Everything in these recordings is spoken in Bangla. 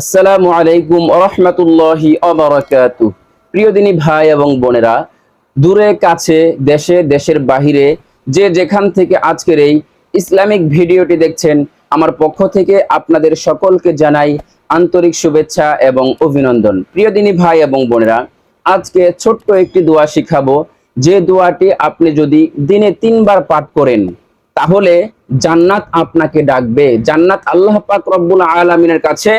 আসসালামু আলাইকুম রহমতুল্লাহি অবরাকাতু। প্রিয় দিনী ভাই এবং বোনেরা, দূরে, কাছে, দেশে, দেশের বাহিরে যে যেখান থেকে আজকের এই ইসলামিক ভিডিওটি দেখছেন, আমার পক্ষ থেকে আপনাদের সকলকে জানাই আন্তরিক শুভেচ্ছা এবং অভিনন্দন। প্রিয় দিনী ভাই এবং বোনেরা, আজকে ছোট্ট একটি দোয়া শিখাবো। যে দোয়াটি আপনি যদি দিনে তিনবার পাঠ করেন, তাহলে জান্নাত আপনাকে ডাকবে। জান্নাত আল্লাহ পাক রব্বুল আলামিনের কাছে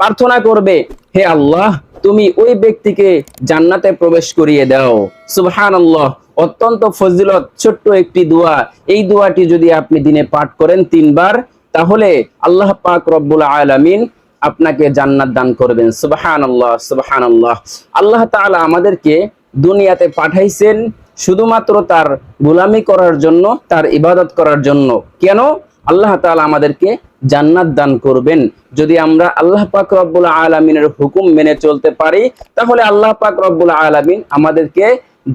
প্রার্থনা করবে, হে আল্লাহ, তুমি ওই ব্যক্তিকে জান্নাতে প্রবেশ করিয়ে দাও। সুবহান আল্লাহ অত্যন্ত ফজিলত, ছোট্ট একটি দোয়া। এই দোয়াটি যদি আপনি দিনে পাঠ করেন তিনবার, তাহলে আল্লাহ পাক রব্বুল আলামিন আপনাকে জান্নাত দান করবেন। সুবহান আল্লাহ সুবহান আল্লাহ আল্লাহ তাআলা আমাদেরকে দুনিয়াতে পাঠাইছেন শুধুমাত্র তার গোলামি করার জন্য, তার ইবাদত করার জন্য। কেন? আল্লাহ তাআলা আমাদেরকে জান্নাত দান করবেন। যদি আমরা আল্লাহ পাক রব্বুল আলামিনের হুকুম মেনে চলতে পারি, তাহলে আল্লাহ পাক রব্বুল আলামিন আমাদেরকে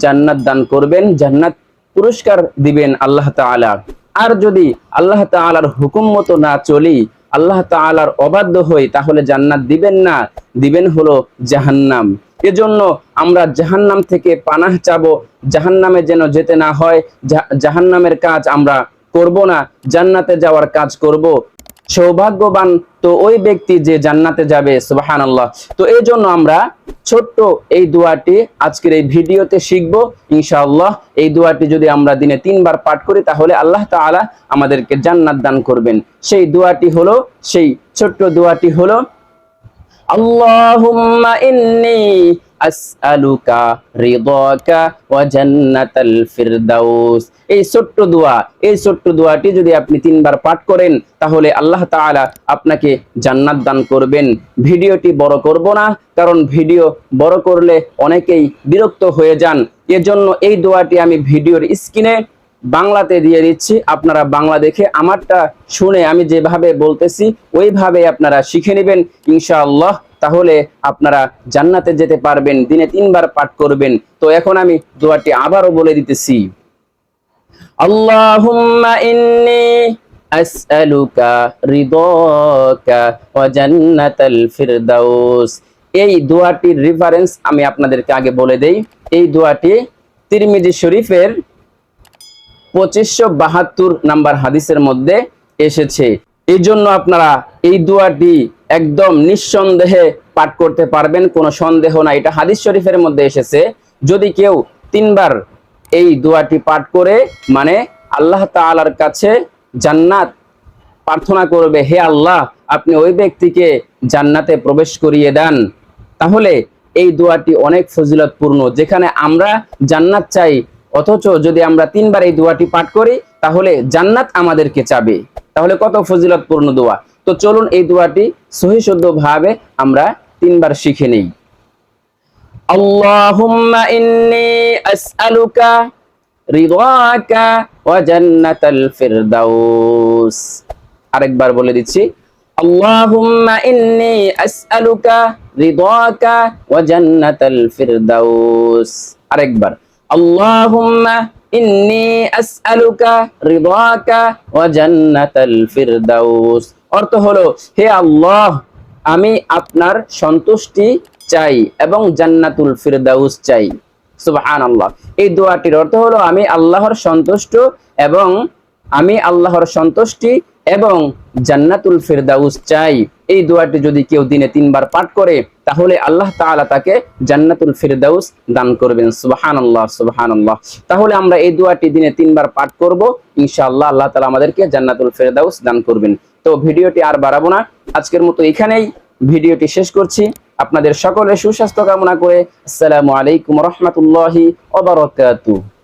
জান্নাত দান করবেন, জান্নাত পুরস্কার দিবেন আল্লাহ তাআলা। আর যদি আল্লাহ তাআলার হুকুম মতো না চলি, আল্লাহ তাআলার অবাধ্য হই, তাহলে জান্নাত দিবেন না, দিবেন হলো জাহান্নাম। এজন্য আমরা জাহান্নাম থেকে পানাহ চাবো, জাহান্নামে যেন যেতে না হয় জাহান্নামের কাজ আমরা করব না, জান্নাতে যাওয়ার কাজ করব। সৌভাগ্যবান তো ওই ব্যক্তি যে জান্নাতে যাবে সুবাহান আল্লাহ তো এই জন্য আমরা ছোট্ট এই দোয়াটি আজকের এই ভিডিওতে শিখব, ইনশাআল্লাহ। এই দোয়াটি যদি আমরা দিনে তিনবার পাঠ করি, তাহলে আল্লাহ তাআলা আমাদেরকে জান্নাত দান করবেন। সেই দোয়াটি হলো, সেই ছোট্ট দোয়াটি হলো, আল্লাহুম্মা ইন্নী আসআলুকা রিদাকা ওয়া জান্নাতাল ফিরদাউস। এই ছোট্ট দোয়া, এই ছোট্ট দোয়াটি যদি আপনি তিনবার পাঠ করেন, তাহলে আল্লাহ তাআলা আপনাকে জান্নাত দান করবেন। ভিডিওটি বড় করব না, কারণ ভিডিও বড় করলে অনেকেই বিরক্ত হয়ে যান। এজন্য এই দোয়াটি আমি ভিডিওর স্ক্রিনে বাংলাতে দিয়ে দিচ্ছি। আপনারা বাংলা দেখে আমারটা শুনে আমি যেভাবে বলতেছি, ওইভাবে আপনারা শিখে নেবেন। ইনশাআল্লাহ তাহলে আপনারা জান্নাতে যেতে পারবেন, দিনে তিনবার পাঠ করবেন। তো এখন আমি দোয়াটি আবারও বলে দিতেছি। এই দোয়াটির রেফারেন্স আমি আপনাদেরকে আগে বলে দেই। এই দোয়াটি তিরমিজি শরীফের পঁচিশশো বাহাত্তর নাম্বার হাদিসের মধ্যে এসেছে। এই জন্য আপনারা এই দোয়াটি একদম নিঃসন্দেহে পাঠ করতে পারবেন, কোনো সন্দেহ না এটা হাদিস শরীফের মধ্যে এসেছে, যদি কেউ তিনবার এই দোয়াটি পাঠ করে মানে আল্লাহ তাআলার কাছে জান্নাত প্রার্থনা করবে, হে আল্লাহ, আপনি ওই ব্যক্তিকে জান্নাতে প্রবেশ করিয়ে দেন। তাহলে এই দোয়াটি অনেক ফজিলতপূর্ণ। যেখানে আমরা জান্নাত চাই অথচ যদি আমরা তিনবার এই দোয়াটি পাঠ করি, তাহলে জান্নাত আমাদেরকে চাবে। তাহলে কত ফজিলতপূর্ণ দোয়া। তো চলুন এই দোয়াটি সহি শুদ্ধ ভাবে আমরা তিনবার শিখে নেই। ইন্নী আরেকবার বলে দিচ্ছি। ইন্নী আরেকবার। ইন্নী আসআলুকা রিদাকা ওয়া জান্নাতাল ফিরদাউস। অর্থ হলো, হে আল্লাহ, আমি আপনার সন্তুষ্টি চাই এবং জান্নাতুল ফিরদাউস চাই। সুবহান আল্লাহ এই দোয়াটির অর্থ হলো, আমি আল্লাহর সন্তুষ্ট এবং আমি আল্লাহর সন্তুষ্টি এবং জান্নাতুল ফিরদাউস চাই। এই দোয়াটি যদি কেউ দিনে তিনবার পাঠ করে, তাহলে আল্লাহ তাআলা তাকে জান্নাতুল ফিরদাউস দান করবেন। সুবহানাল্লাহ সুবহানাল্লাহ। তাহলে আমরা এই দোয়াটি দিনে তিনবার পাঠ করব। ইনশাআল্লাহ আল্লাহ তাআলা আমাদেরকে জান্নাতুল ফিরদাউস দান করবেন। তো ভিডিওটি আর বাড়াবো না। আজকের মতো এখানেই ভিডিওটি শেষ করছি। আপনাদের সকলের সুস্বাস্থ্য কামনা করে আসসালামু আলাইকুম রহমতুল্লাহি ওয়া বারাকাতুহু।